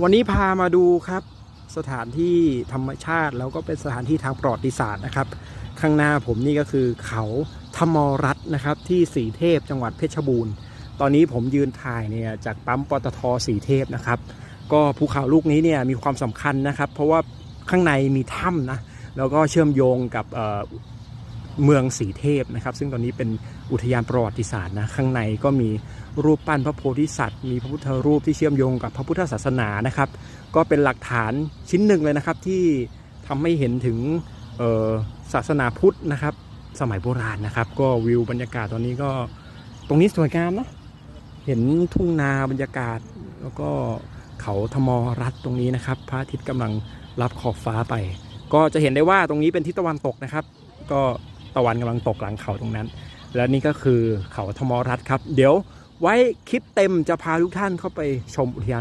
วันนี้พามาดูครับ สถานที่ธรรมชาติ แล้วก็เป็นสถานที่ทางประวัติศาสตร์นะครับ ข้างหน้าผมนี่ก็คือเขาธรรมรัตน์นะครับ ที่สีเทพจังหวัดเพชรบูรณ์ตอนนี้ผมยืนถ่ายเนี่ยจากปั๊มปตทสีเทพนะครับ ก็ภูเขาลูกนี้เนี่ยมีความสำคัญนะครับ เพราะว่าข้างในมีถ้ำนะแล้วก็เชื่อมโยงกับ เมืองสีเทพนะครับ ซึ่งตอนนี้เป็นอุทยานประวัติศาสตร์นะข้างในก็มีรูปปั้นพระโพธิสัตว์ มีพระพุทธรูปที่เชื่อมโยงกับพระพุทธศาสนานะครับ ก็เป็นหลักฐานชิ้นหนึ่งเลยนะครับที่ทำให้เห็นถึงศาสนาพุทธนะครับ สมัยโบราณนะครับ ก็วิวบรรยากาศตอนนี้ก็ตรงนี้สวยงามนะเห็นทุ่งนาบรรยากาศ แล้วก็เขาธมรัฐตรงนี้นะครับ พระอาทิตย์กำลังรับขอบฟ้าไป ก็จะเห็นได้ว่าตรงนี้เป็นทิศตะวันตกนะครับ ก็ ตะวันกำลังตกหลังเขาตรงนั้น และนี่ก็คือเขาธมรัฐครับ เดี๋ยวไว้คลิปเต็มจะพาทุกท่านเข้าไปชมอุทยาน